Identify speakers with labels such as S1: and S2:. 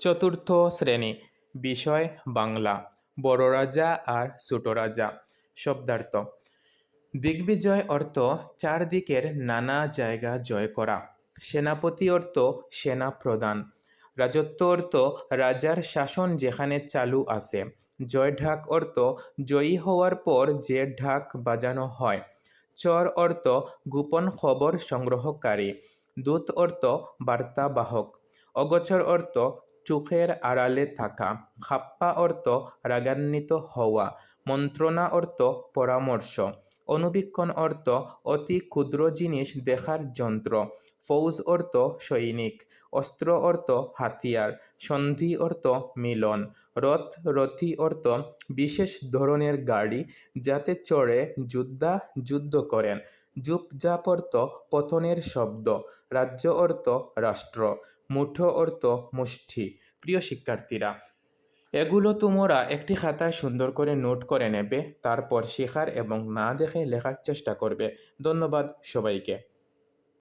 S1: চতুর্থ শ্রেণি, বিষয় বাংলা, বড় রাজা আর ছোট রাজা, শব্দার্থ। দিগ্বিজয় অর্থ চারদিকের নানা জায়গা জয় করা। সেনাপতি অর্থ সেনা প্রদান। রাজত্ব অর্থ রাজার শাসন যেখানে চালু আছে। জয় ঢাক অর্থ জয়ী হওয়ার পর যে ঢাক বাজানো হয়। চর অর্থ গোপন খবর সংগ্রহকারী। দূত অর্থ বার্তাবাহক। অগোচর অর্থ চোখের আড়ালে থাকা খাপ্পা অর্থ রাগান্বিত হওয়া মন্ত্রণা অর্থ পরামর্শ। অনুবীক্ষণ অর্থ অতি ক্ষুদ্র জিনিস দেখার যন্ত্র। ফৌজ অর্থ সৈনিক, অস্ত্র অর্থ হাতিয়ার, সন্ধি অর্থ মিলন, রথ, রথি অর্থ বিশেষ ধরনের গাড়ি যাতে চড়ে যোদ্ধা যুদ্ধ করেন। জুপজাপ অর্থ পতনের শব্দ, রাজ্য অর্থ রাষ্ট্র, মুঠো অর্থ মুষ্টি প্রিয় শিক্ষার্থীরা এগুলো তোমরা একটি খাতায় সুন্দর করে নোট করে নেবে, তারপর শেখার এবং না দেখে লেখার চেষ্টা করবে। ধন্যবাদ সবাইকে।